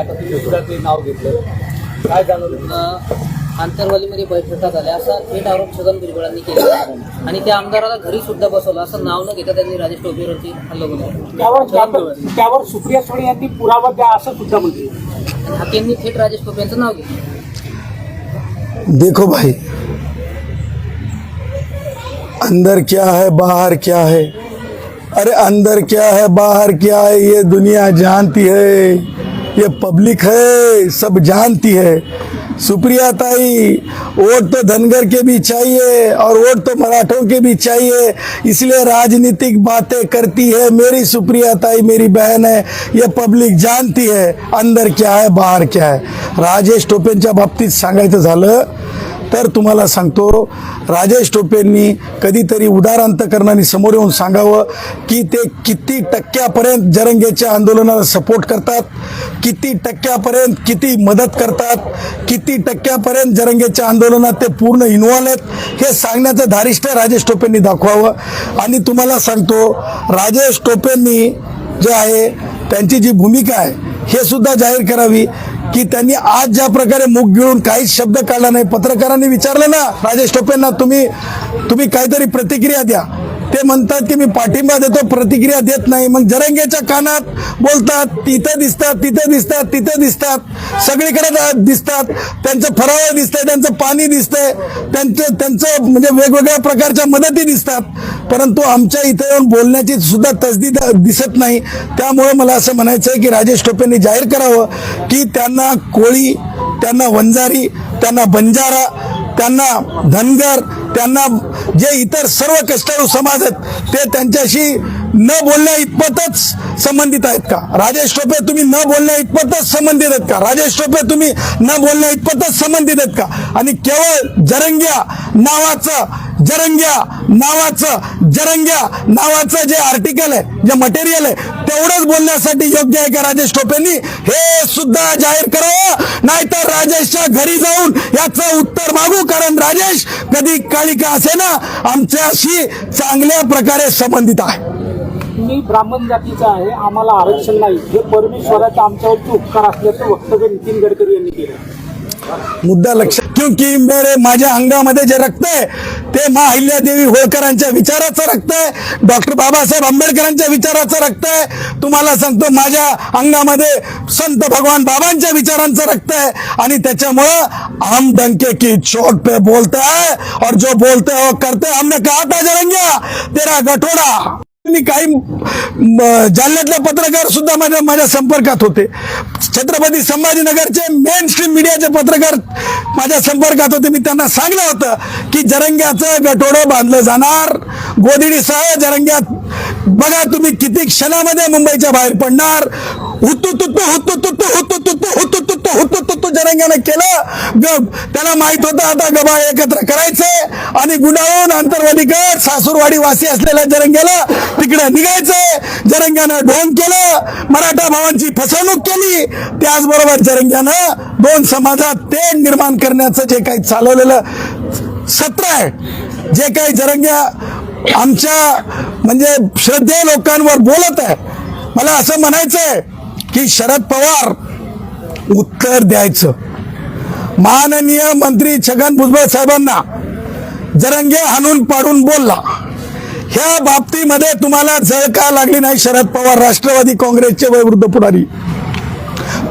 आता तुम्ही सुद्धा ते नाव घेतलं. काय जाणवलं? आंतरवालीमध्ये बैठका झाल्या. असा थेट आरोप छगन भुजबळांनी केला. आणि त्या आमदाराला घरी सुद्धा बसवलं. असं नाव न घेता त्यांनी राजेश टोपेवरती हल्ला केला. त्यावर सुप्रिया सुळे यांनी पुरावा द्या असं सुद्धा म्हणते आणि हाकेंनी थेट राजेश टोपे यांचं नाव घेतलं. देखो भाई अंदर क्या है बाहर क्या है? अरे अंदर क्या है बाहर क्या है? ये दुनिया जानती है। ये पब्लिक है, सब जानती है। सुप्रिया ताई, वोट तो धनगर के भी चाहिए और वोट तो मराठों के भी चाहिए। इसलिए राजनीतिक बातें करती है मेरी सुप्रिया ताई, मेरी बहन है। ये पब्लिक जानती है, अंदर क्या है, बाहर क्या है। राजेश टोपेंच्या बाबतीत सांगायचं झालं तर तुम्हाला सांगतो राजेश टोपेंनी कधीतरी उदार अंतकरणाने समोर येऊन सांगावं की ते किती टक्क्यापर्यंत जरंगेच्या आंदोलनाला सपोर्ट करतात किती टक्क्यापर्यंत किती मदत करतात किती टक्क्यापर्यंत जरंगेच्या आंदोलनात ते पूर्ण इन्व्हॉल्व आहेत हे सांगण्याचं धारिष्ट राजेश टोपेंनी दाखवावं. आणि तुम्हाला सांगतो राजेश टोपेंनी जे आहे त्यांची जी भूमिका आहे हे सुद्धा जाहीर करावी की त्यांनी आज ज्या प्रकारे मुख गिळून काहीच शब्द काढला नाही पत्रकारांनी विचारलं ना राजेश टोपेंना तुम्ही तुम्ही काहीतरी प्रतिक्रिया द्या. ते म्हणतात की मी पाठिंबा देतो प्रतिक्रिया देत नाही. मग जरंगेच्या कानात बोलतात तिथं दिसतात तिथं दिसतात तिथं दिसतात. सगळीकडे दिसतात. त्यांचं फराळ दिसतंय त्यांचं पाणी दिसतंय. त्यांचं त्यांचं म्हणजे वेगवेगळ्या प्रकारच्या मदती दिसतात. परंतु आमच्या इथं येऊन बोलण्याची सुद्धा तसदीद दिसत नाही. त्यामुळे मला असं म्हणायचं आहे की राजेश टोपेंनी जाहीर करावं की त्यांना कोळी त्यांना वंजारी त्यांना बंजारा त्यांना धनगर त्यांना जे इतर सर्व कष्टाळू समाज आहेत ते त्यांच्याशी न बोलण्या इतपतच संबंधित आहेत का? राजेश टोपे तुम्ही न बोलण्या इतपतच संबंधित आहेत का? राजेश टोपे तुम्ही न बोलण्या इतपतच संबंधित आहेत का? आणि केवळ जरंग्या नावाचं जरंग्या नावाचं जरंग्या नावाचं जे आर्टिकल आहे जे मटेरियल आहे तेवढंच बोलण्यासाठी योग्य आहे का राजेश टोपेंनी? हे सुद्धा जाहीर करावं नाहीतर राजेशच्या घरी जाऊन याचं उत्तर मागू कारण राजेश कधी काळिका असे ना आमच्याशी चांगल्या प्रकारे संबंधित आहे. मी ब्राह्मण जातीचा आहे. आम्हाला आरक्षण नाही. हे परमेश्वराचा आमच्यावरती उपकार असल्याचं वक्तव्य नितीन गडकरी यांनी केलं. मुद्दा लक्षात क्योंकि मेरे माझ्या अंगामध्ये जे रक्त आहे ते मा अहिल्यादेवी होळकरांच्या विचाराचं रक्त आहे डॉक्टर बाबासाहेब आंबेडकरांच्या विचाराचं रक्त आहे. तुम्हाला सांगतो माझ्या अंगामध्ये संत भगवान बाबांच्या विचारांचं रक्त आहे. आणि त्याच्यामुळं हम डंके की चोट पे बोलता है और जो बोलते हो करते हमने कहा था जरंग्या तेरा गठोडा। मी काही म, जालन्यातले पत्रकार सुद्धा माझ्या माझ्या संपर्कात होते. छत्रपती संभाजीनगरचे मेन स्ट्रीम मीडियाचे पत्रकार माझ्या संपर्कात होते. मी त्यांना सांगलं होतं की जरंग्याचं गटोडं बांधलं जाणार. गोदिडीसह जरंग्यात बघा तुम्ही किती क्षणामध्ये मुंबईच्या बाहेर पडणार. जनांगाने केलं ग- त्याला माहीत होतं आता गबा एकत्र करायचंय आणि गुंडाळून आंतरवाडीकर सासूरवाडी वासी असलेल्या जरंग्याला तिकडे निघायचंय जरंग्यानं ढोंग केलं मराठा भावांची फसवणूक केली त्याचबरोबर जरंग्यानं दोन समाजात तेढ निर्माण करण्याचं जे काही चालवलेलं सत्र आहे जे काही जरंग्या आमच्या म्हणजे श्रद्धे लोकांवर बोलत आहे मला असं म्हणायचं आहे की शरद पवार उत्तर द्यायचं. माननीय मंत्री छगन भुजबळ साहेबांना जरंगे हाणून पाडून बोलला. ह्या बाबतीमध्ये तुम्हाला जळ का लागली नाही शरद पवार राष्ट्रवादी काँग्रेसचे वैवृद्ध पुढारी.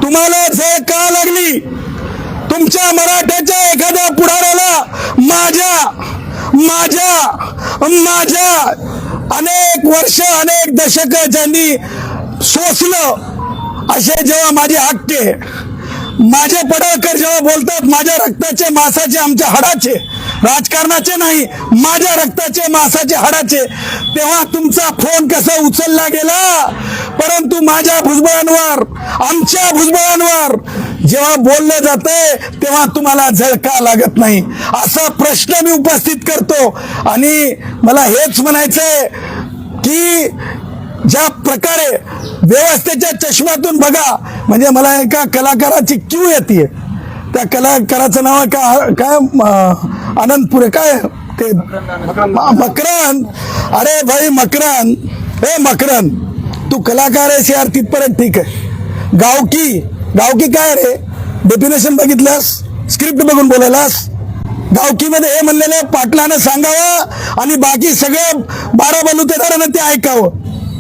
तुम्हाला जळ का लागली. तुमच्या मराठ्याच्या एखाद्या पुढाऱ्याला माझ्या माझ्या माझ्या अनेक वर्ष अनेक दशक ज्यांनी सोसलं असे जेव्हा माझे हक्के माझे पडळकर जेव्हा बोलतात माझ्या रक्ताचे मासाचे आमच्या हाडाचे राजकारणाचे नाही माझ्या रक्ताचे मासाचे हाडाचे. तेव्हा तुमचा फोन कसा उचलला गेला? परंतु माझ्या भुजबळांवर आमच्या भुजबळांवर जेव्हा बोललं जातंय तेव्हा तुम्हाला झळका लागत नाही. असा प्रश्न मी उपस्थित करतो. आणि मला हेच म्हणायचंय की ज्या प्रकारे व्यवस्थेच्या चष्म्यातून बघा म्हणजे मला एका कलाकाराची क्यू येते. त्या कलाकाराचं नाव का काय आनंदपुरे काय ते? मकरन अरे भाई मकरन हे मकरन तू कलाकार आहेस यार तिथपर्यंत ठीक आहे. गावकी गावकी काय रे? डेफिनेशन बघितलंस? स्क्रिप्ट बघून बोलायलास? गावकीमध्ये हे म्हणलेलं पाटलानं सांगावं आणि बाकी सगळं बारा बलुतेदारानं ते ऐकावं.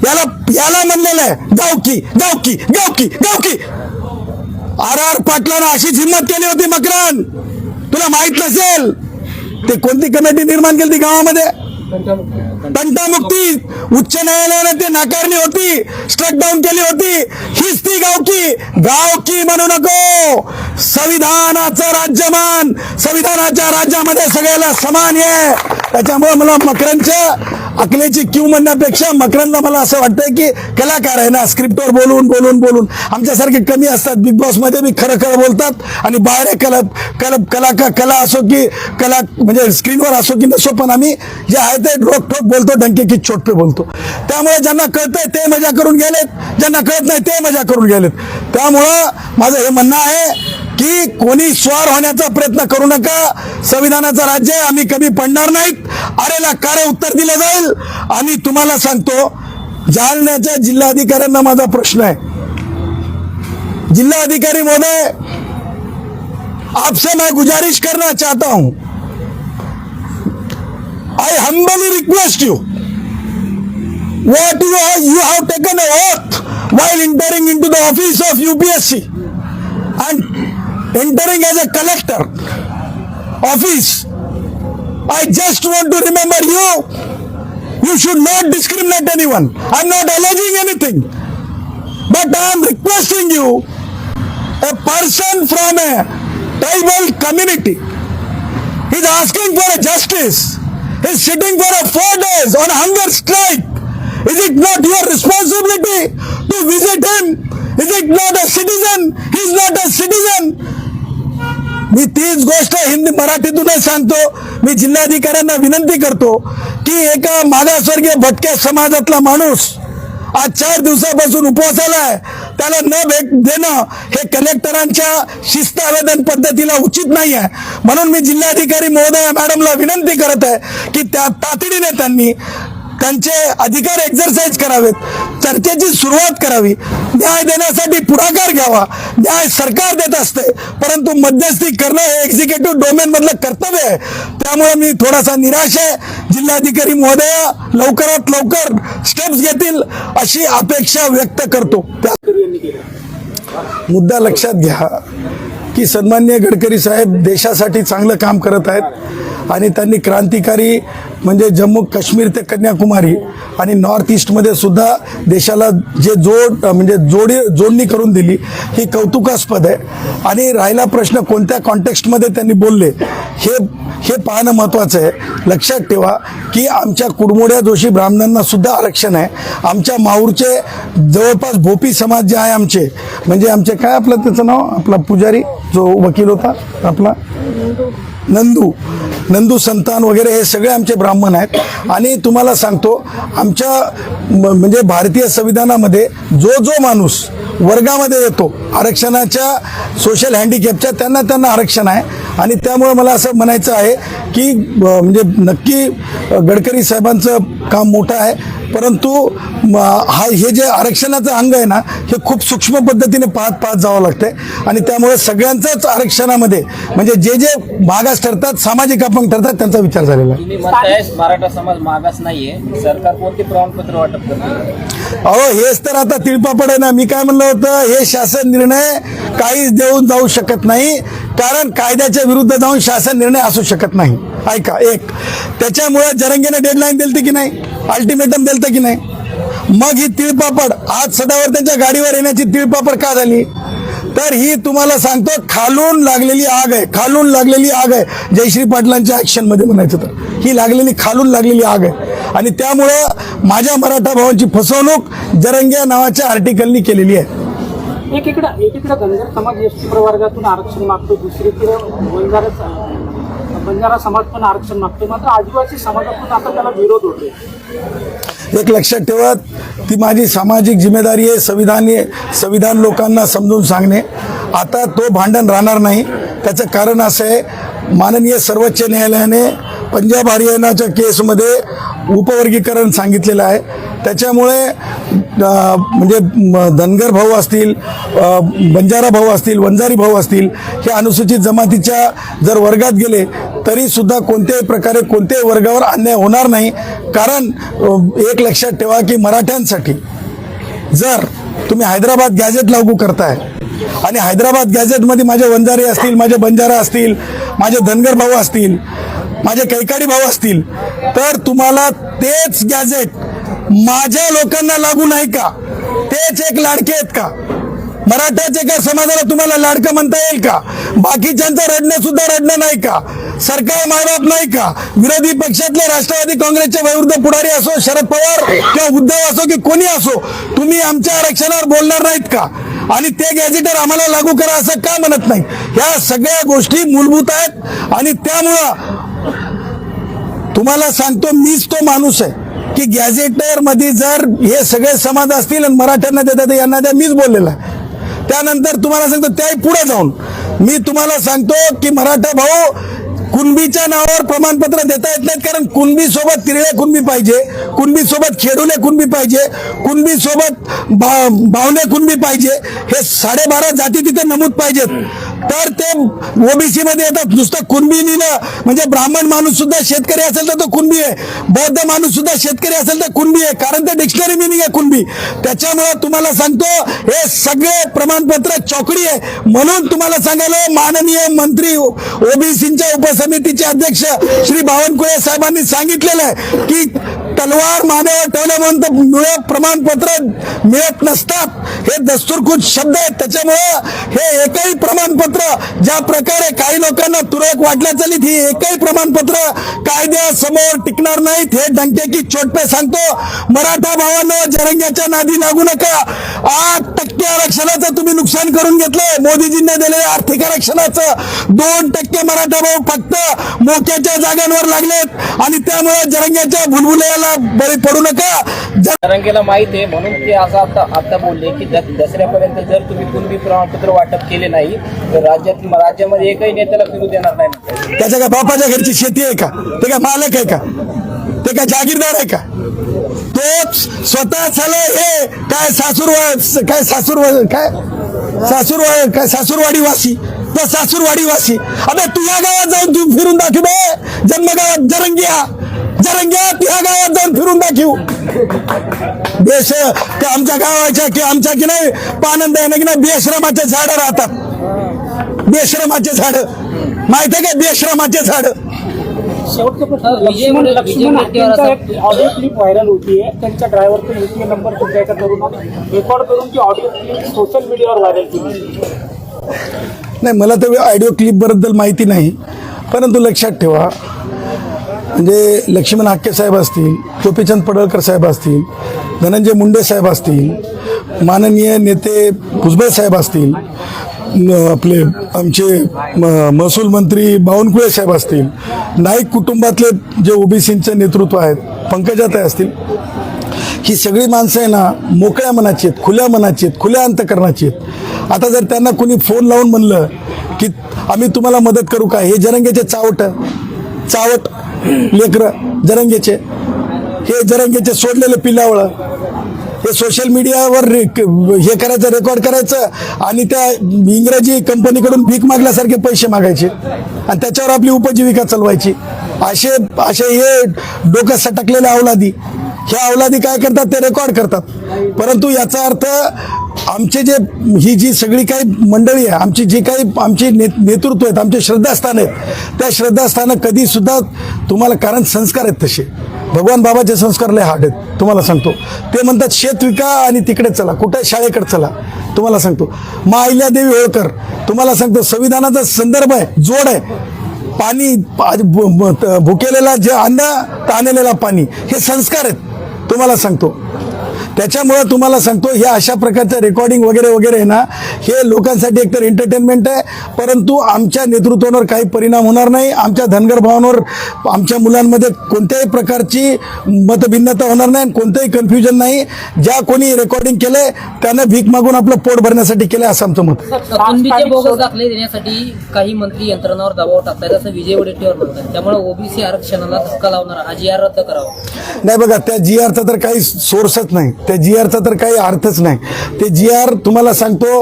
याला याला म्हणलेलं आहे गावकी गावकी गावकी गावकी. आर आर पाटलानं अशीच हिंमत केली होती मकरान तुला माहीत नसेल ते कोणती कमिटी निर्माण केली ती गावामध्ये? तंटामुक्ती उच्च न्यायालयाने ते नाकारली होती. स्ट्रक डाऊन केली होती. हीच ती गावकी गावकी म्हणू नको. संविधानाचं राज्यमान. संविधानाच्या राज्यामध्ये सगळ्याला समान आहे त्याच्यामुळे मला मकरांच्या अकलेची क्यू म्हणण्यापेक्षा मकरांना मला असं वाटतंय की कलाकार आहे ना स्क्रिप्टवर बोलून बोलून बोलून. आमच्यासारखे कमी असतात. बिग बॉसमध्ये बी खरं खरं बोलतात आणि बाहेर कला कला कला कला असो की कला म्हणजे स्क्रीनवर असो की नसो पण आम्ही जे आहे ते रोक ठोक बोलतो डंके की चोट पे बोलतो. त्यामुळे ज्यांना कळतंय ते मजा करून गेलेत ज्यांना कळत नाही ते मजा करून गेलेत. त्यामुळं माझं हे म्हणणं आहे की कोणी स्वार होण्याचा प्रयत्न करू नका. संविधानाचं राज्य आम्ही कमी पडणार नाहीत. अरेला कार्य उत्तर दिलं जाईल. आणि तुम्हाला सांगतो जालन्याच्या जिल्हाधिकाऱ्यांना माझा प्रश्न आहे. जिल्हाधिकारी महोदय आपसे मैं गुजारिश करना चाहता हूं. I humbly request you, what you have, you have taken a oath while entering into the office of UPSC and entering as a collector office. I just want to remember you, you should not discriminate anyone. I'm not alleging anything. But I am requesting you, a person from a tribal community is asking for a justice. Is sitting for a four days on hunger strike. Is it not your responsibility to visit him? Is it not a citizen? He's not a citizen. मी तीच गोष्ट हिंदी मराठीतूनच सांगतो मी जिल्हाधिकाऱ्यांना विनंती करतो की एका मागासवर्गीय भटक्या समाजातला माणूस आज चार दिवसापासून उपवासाला आहे त्याला न भेट देणं हे कलेक्टरांच्या शिस्त आवेदन पद्धतीला उचित नाही आहे म्हणून मी जिल्हाधिकारी महोदया मॅडमला विनंती करत आहे की त्या तातडीने त्यांनी त्यांचे अधिकार एक्झरसाइज करावेत. चर्चेची सुरुवात करावी. न्याय देण्यासाठी पुढाकार घ्यावा. न्याय सरकार देत असते. परंतु मध्यस्थी करणं हे एक्झिक्युटिव्ह डोमेन मधलं कर्तव्य आहे. त्यामुळे मी थोडासा निराश आहे. जिल्हाधिकारी महोदय लवकरात लवकर स्टेप्स घेतील अशी अपेक्षा व्यक्त करतो. त्या मुद्दा लक्षात घ्या की सन्मान्य गडकरी साहेब देशासाठी चांगलं काम करत आहेत. आणि त्यांनी क्रांतिकारी म्हणजे जम्मू काश्मीर ते कन्याकुमारी आणि नॉर्थ ईस्टमध्ये सुद्धा देशाला जे जोड म्हणजे जोडी जोडणी करून दिली ही कौतुकास्पद आहे. आणि राहिला प्रश्न कोणत्या कॉन्टेक्स्टमध्ये त्यांनी बोलले हे हे पाहणं महत्त्वाचं आहे. लक्षात ठेवा की आमच्या कुडमोड्या जोशी ब्राह्मणांना सुद्धा आरक्षण आहे. आमच्या माहूरचे जवळपास भोपी समाज जे आहे आमचे म्हणजे आमचे काय आपलं त्याचं नाव? आपला पुजारी जो वकील होता आपला? नंदू नंदू संतान वगैरे हे सगळे आमचे ब्राह्मण आहेत. आणि तुम्हाला सांगतो आमच्या म- म्हणजे भारतीय संविधानामध्ये जो जो माणूस वर्गामध्ये येतो आरक्षणाच्या सोशल हँडिकॅपच्या त्यांना त्यांना आरक्षण आहे. आणि त्यामुळे मला असं म्हणायचं आहे की ब- म्हणजे नक्की गडकरी साहेबांचं काम मोठं आहे. परंतु हा हे जे आरक्षणाचं अंग आहे ना हे खूप सूक्ष्म पद्धतीने पाहत पाहत जावं लागतंय. आणि त्यामुळे सगळ्यांचंच आरक्षणामध्ये म्हणजे जे जे मागास ठरतात सामाजिक अपंग ठरतात त्यांचा विचार झालेला आहे. मराठा समाज मागास नाहीये. सरकार कोणते प्रमाणपत्र वाटप अहो हेच तर आता तिळपापड आहे ना. मी काय म्हणलं होतं हे शासन निर्णय काहीच देऊन जाऊ शकत नाही. कारण कायद्याच्या विरुद्ध जाऊन शासन निर्णय असू शकत नाही. ऐका एक. त्याच्यामुळे जरंगीने डेडलाईन दिलती की नाही? अल्टिमेटम दिलतं की नाही? मग ही तिळपापड आज सदावर त्यांच्या गाडीवर येण्याची तिळपापड का झाली? तर ही तुम्हाला सांगतो खालून लागलेली आग आहे. खालून लागलेली आग आहे. जयश्री पाटलांच्या ऍक्शनमध्ये म्हणायचं तर. ही लागलेली खालून लागलेली आग आहे. आणि त्यामुळं माझ्या मराठा भावांची फसवणूक जरंग्या नावाच्या आर्टिकलनी केलेली आहे. एकीकडे एकीकडे धनगर समाज एस टी प्रवर्गातून आरक्षण मागतो दुसरीकडे बंजारा समाज पण आरक्षण मागतो मात्र आदिवासी समाजातून आता त्याला विरोध होतोय. एक लक्षात ठेवत ती माझी सामाजिक जिम्मेदारी आहे संविधान संविधान लोकांना समजून सांगणे. आता तो भांडण राहणार नाही. त्याचं कारण असं आहे माननीय सर्वोच्च न्यायालयाने पंजाब हरियाणाच्या केसमध्ये उपवर्गीकरण सांगितलेलं आहे. त्याच्यामुळे म्हणजे धनगर भाऊ असतील बंजारा भाऊ असतील वंजारी भाऊ असतील हे अनुसूचित जमातीच्या जर वर्गात गेले तरीसुद्धा कोणत्याही प्रकारे कोणत्याही वर्गावर अन्याय होणार नाही. कारण एक लक्षात ठेवा की मराठ्यांसाठी जर तुम्ही हैदराबाद गॅजेट लागू करताय आणि हैदराबाद गॅजेटमध्ये माझे वंजारी असतील माझे बंजारा असतील माझे धनगर भाऊ असतील माझे कैकाडी भाऊ असतील तर तुम्हाला तेच गॅजेट माझ्या लोकांना लागू नाही का? तेच एक लाडके आहेत का? मराठाचे एका समाजाला तुम्हाला लाडकं म्हणता येईल का? बाकीच्यांचं रडणं सुद्धा रडणं नाही का? सरकार मायबाप नाही का? विरोधी पक्षातले राष्ट्रवादी काँग्रेसचे वैरुद्ध पुढारी असो शरद पवार किंवा उद्धव असो की कोणी असो तुम्ही आमच्या आरक्षणावर बोलणार नाहीत का? आणि ते गॅजेटर आम्हाला लागू करा असं का म्हणत नाही? ह्या सगळ्या गोष्टी मूलभूत आहेत आणि त्यामुळं तुम्हाला सांगतो मीच तो माणूस आहे. की गॅझेटरमध्ये जर हे सगळे समाज असतील आणि मराठ्यांना देतात यांना द्या मीच बोललेला त्यानंतर तुम्हाला सांगतो त्याही पुढे जाऊन मी तुम्हाला सांगतो की मराठा भाऊ कुणबीच्या नावावर प्रमाणपत्र देता येत नाहीत कारण कुणबी सोबत तिरळे कुणबी पाहिजे कुणबी सोबत खेडुले कुणबी पाहिजे कुणबी सोबत भा- भावने कुणबी पाहिजे हे साडेबारा जाती तिथे नमूद पाहिजेत. तर ते ओबीसी मध्ये येतात. नुसतं कुणबी लिहिलं म्हणजे ब्राह्मण माणूस सुद्धा शेतकरी असेल तर तो कुणबी आहे. बौद्ध माणूस सुद्धा शेतकरी असेल तर कुणबी आहे. कारण ते डिक्शनरी मिनिंग आहे कुणबी. त्याच्यामुळे तुम्हाला सांगतो हे सगळे प्रमाणपत्र चौकडी आहे. म्हणून तुम्हाला सांगायला माननीय मंत्री ओबीसीच्या उपसमितीचे अध्यक्ष श्री बावनकुळे साहेबांनी सांगितलेलं आहे की तलवार मानेवर ठेवल्या म्हणून तर प्रमाणपत्र मिळत नसतात. हे दस्तूरखुद शब्द आहेत. त्याच्यामुळं हे एकही प्रमाणपत्र ज्या प्रकारे काही लोकांना तुरळक वाटल्या चालीत ही एकही प्रमाणपत्र कायद्यासमोर टिकणार नाहीत. हे डंके चोटपे सांगतो. मराठा भावानं जरंग्याच्या नादी लागू नका. आठ टक्के आरक्षणाचं तुम्ही नुकसान करून घेतलंय. मोदीजींनी दिलेल्या आर्थिक आरक्षणाचं दोन टक्के मराठा भाऊ फक्त मोक्याच्या जागांवर लागलेत. आणि त्यामुळे जरंग्याच्या भुलभुलयाला बळी पडू नका. जर जरांगेला माहीत आहे म्हणून ते असं आता आता बोलले की दसऱ्यापर्यंत जर तुम्ही कुणबी प्रमाणपत्र वाटप केले नाही तर राज्यात राज्यामध्ये एकही नेत्याला फिरू देणार नाही. त्याच्या काय बापाच्या घरची शेती आहे का? ते काय मालक आहे का? ते काय जागीरदार आहे का? तोच स्वतः झालं हे. काय सासूर काय सासूर काय? सासूर काय सासूरवाडी वासी तो सासूरवाडी वासी अबे तुझ्या गावात जाऊन तू फिरून दाखव जन्मगावात जरंगिया जरंगिया तुझ्या गावात जाऊन फिरून दाखव. बेश ते आमच्या गावाच्या की आमच्या की नाही पानंद आहे ना की नाही बेश्रमाचे झाडं राहतात. बेश्रमाचे झाड. माहिती आहे का बेश्रमाचे झाड? शेवटचा प्रश्न अ, विजय लक्ष्मण वडे- लक्ष्मण विजय वडेट्टीवार हाकेंचा असं- एक ऑडिओ क्लिप व्हायरल होतीये त्यांच्या ड्रायव्हरचा युपीए नंबर तुमच्या एका तरुणाने रेकॉर्ड करून ती ऑडिओ क्लिप सोशल मीडियावर व्हायरल केली. नाही मला तर ऑडिओ क्लिपबद्दल माहिती नाही. परंतु लक्षात ठेवा म्हणजे लक्ष्मण हाके साहेब असतील गोपीचंद पडळकर साहेब असतील धनंजय मुंडे साहेब असतील माननीय नेते भुजबळ साहेब असतील आपले आमचे म- महसूल मंत्री बावनकुळे साहेब असतील नाईक कुटुंबातले जे ओबीसींचे नेतृत्व आहेत पंकजाताई असतील ही सगळी माणसं आहे ना मोकळ्या मनाची आहेत खुल्या मनाची आहेत खुल्या अंतकरणाची आहेत. आता जर त्यांना कुणी फोन लावून म्हणलं की आम्ही तुम्हाला मदत करू का? हे जरंगेचे चावट चावट लेकरं जरंगेचे. हे जरंगेचे सोडलेले पिल्लावळं. हे सोशल मीडियावर रे- हे करायचं रेकॉर्ड करायचं आणि त्या इंग्रजी कंपनीकडून भीक मागल्यासारखे पैसे मागायचे. आणि त्याच्यावर आपली उपजीविका चालवायची. असे असे हे डोकं सटकलेल्या अवलादी ह्या अवलादी काय करतात ते रेकॉर्ड करतात. परंतु याचा अर्थ आमचे जे ही जी सगळी काही मंडळी आहे आमची जी काही आमची ने नेतृत्व आहेत आमचे श्रद्धास्थान आहेत त्या श्रद्धास्थानं कधीसुद्धा तुम्हाला कारण संस्कार आहेत तसे. भगवान बाबाचे संस्कार लय हार्ड आहेत तुम्हाला सांगतो. ते म्हणतात शेत विका आणि तिकडे चला कुठे शाळेकडे चला. तुम्हाला सांगतो. मा अहिल्यादेवी होळकर तुम्हाला सांगतो संविधानाचा संदर्भ आहे जोड आहे. पाणी पा- भुकेलेला जे अन्न ताणलेला पाणी हे संस्कार आहेत. तुम्हाला सांगतो. त्याच्यामुळं तुम्हाला सांगतो हे अशा प्रकारचं रेकॉर्डिंग वगैरे वगैरे आहे ना हे लोकांसाठी एकतर एंटरटेनमेंट आहे परंतु आमच्या नेतृत्वावर काही परिणाम होणार नाही. आमच्या धनगर भावांवर आमच्या मुलांमध्ये कोणत्याही प्रकारची मतभिन्नता होणार नाही आणि कोणतंही कन्फ्युजन नाही. ज्या कोणी रेकॉर्डिंग केलंय त्यानं भीक मागून आपलं पोट भरण्यासाठी केलंय असं आमचं मत. दाखले देण्यासाठी काही मंत्री यंत्रणावर दबाव टाकतायत असं विजय वडेट्टीवार म्हणतात त्यामुळे ओबीसी आरक्षणाला धक्का लावणार हा जी आर रद्द करावा. नाही बघा त्या जी आरचा तर काही सोर्सच नाही. त्या जी आरचा तर काही अर्थच नाही. ते जी आर तुम्हाला सांगतो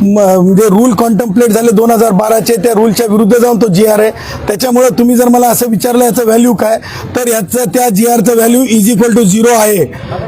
म्हणजे रूल कॉन्टम्प्लेट झाले दोन हजार बाराचे त्या रूलच्या विरुद्ध जाऊन तो जी आर आहे. त्याच्यामुळं तुम्ही जर मला असं विचारलं याचं व्हॅल्यू काय? तर याचं त्या G आरचं value is equal to zero आहे.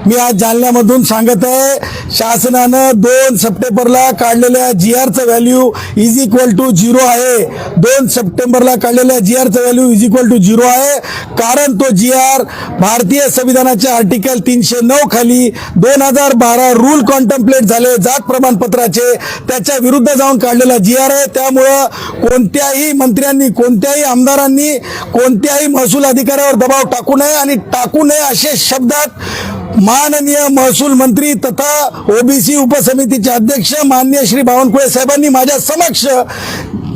मी आज जालन्यामधून सांगत आहे शासनानं दोन सप्टेंबरला काढलेल्या G आरचं value is equal to zero आहे. दोन सप्टेंबरला काढलेल्या G आरचं value is equal to zero आहे. कारण तो जी आर भारतीय संविधानाच्या आर्टिकल तीनशे नऊ खाली दोन हजार बारा रूल कॉन्टम्प्लेट झाले. जात प्रमाणपत्राचे. त्याच्या विरुद्ध जाऊन काढलेला जी आर आहे. त्यामुळं कोणत्याही मंत्र्यांनी कोणत्याही आमदारांनी कोणत्याही महसूल अधिकाऱ्यावर दबाव टाकू नये आणि टाकू नये असे शब्दात माननीय महसूल मंत्री तथा ओबीसी उपसमितीचे अध्यक्ष माननीय श्री बावनकुळे साहेबांनी माझ्या समक्ष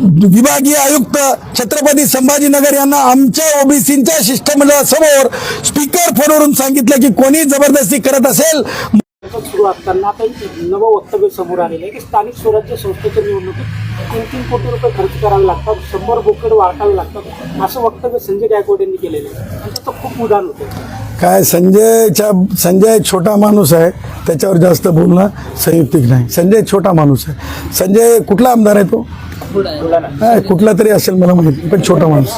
विभागीय आयुक्त छत्रपती संभाजीनगर यांना आमच्या ओबीसीच्या शिष्टमंडळासमोर स्पीकर फोनवरून सांगितलं की कोणी जबरदस्ती करत असेल. करणार आता एक नवं वक्तव्य समोर आलेलं आहे की स्थानिक स्वराज्य संस्थेच्या निवडणुकीत तीन तीन कोटी रुपये खर्च करावे लागतात शंभर बोकड वाटावे लागतात असं वक्तव्य संजय गायकवाड यांनी केलेलं आहे. आणि त्याचं खूप उदाहरण होतं. काय संजयच्या संजय छोटा माणूस आहे त्याच्यावर जास्त बोलणं संयुक्तिक नाही. संजय छोटा माणूस आहे. संजय कुठला आमदार आहे तो? कुठला तरी असेल मला माहिती पण छोटा माणूस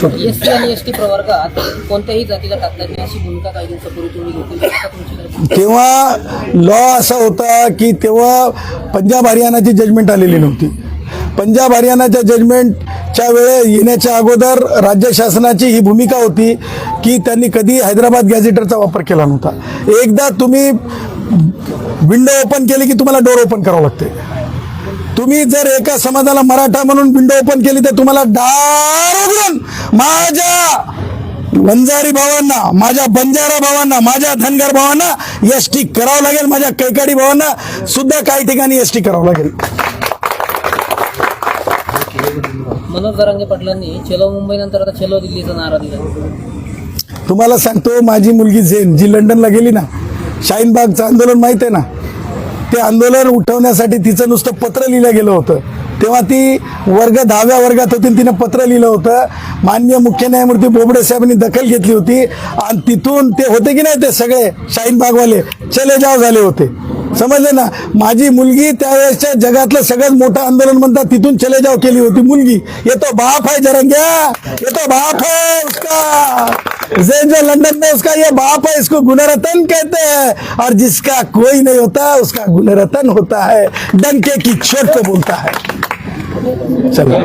छोटा. एस टी आणि एस टी प्रवर्गात कोणत्याही जातीला येईल अशी भूमिका काही दिवसापूर्वी तुम्ही घेतली तेव्हा लॉ असा होता की तेव्हा पंजाब हरियाणाची जजमेंट आलेली नव्हती. पंजाब हरियाणाच्या जजमेंटच्या वेळे येण्याच्या अगोदर राज्य शासनाची ही भूमिका होती की त्यांनी कधी हैदराबाद गॅझेटरचा वापर केला नव्हता. एकदा तुम्ही विंडो ओपन केली की तुम्हाला डोर ओपन करावं लागते. तुम्ही जर एका समाजाला मराठा म्हणून विंडो ओपन केली तर तुम्हाला उघडून माझ्या वंजारी भावांना माझ्या बंजारा भावांना माझ्या धनगर भावांना एस टी करावं लागेल माझ्या कैकाडी भावांना सुद्धा काही ठिकाणी एस टी करावं लागेल. मनोज जरांगे पाटलांनी चलो मुंबई नंतर आता चलो दिल्लीचा नारा दिला. तुम्हाला सांगतो माझी मुलगी झेन जी लंडनला गेली ना शाहीनबागचं आंदोलन माहीत आहे ना? ते आंदोलन उठवण्यासाठी तिचं नुसतं पत्र लिहिलं गेलं होतं. तेव्हा ती वर्ग दहाव्या वर्गात होती तिनं पत्र लिहिलं होतं. मान्य मुख्य न्यायमूर्ती बोबडे साहेबांनी दखल घेतली होती. आणि तिथून ते होते की नाही ते सगळे शाहीन बागवाले? चले जाव झाले होते. समजले ना? माझी मुलगी त्यावेळेसच्या जगातलं सगळ्यात मोठं आंदोलन म्हणतात तिथून चले जाव केली होती मुलगी. ये तो बाप है जरंग्या. ये तो बाप है उसका. जे जो लंदन में उसका ये बाप है इसको गुणरतन कहते हैं। और जिसका कोई नहीं होता उसका गुणरतन होता है। डंके की चोट को बोलता है। चलो।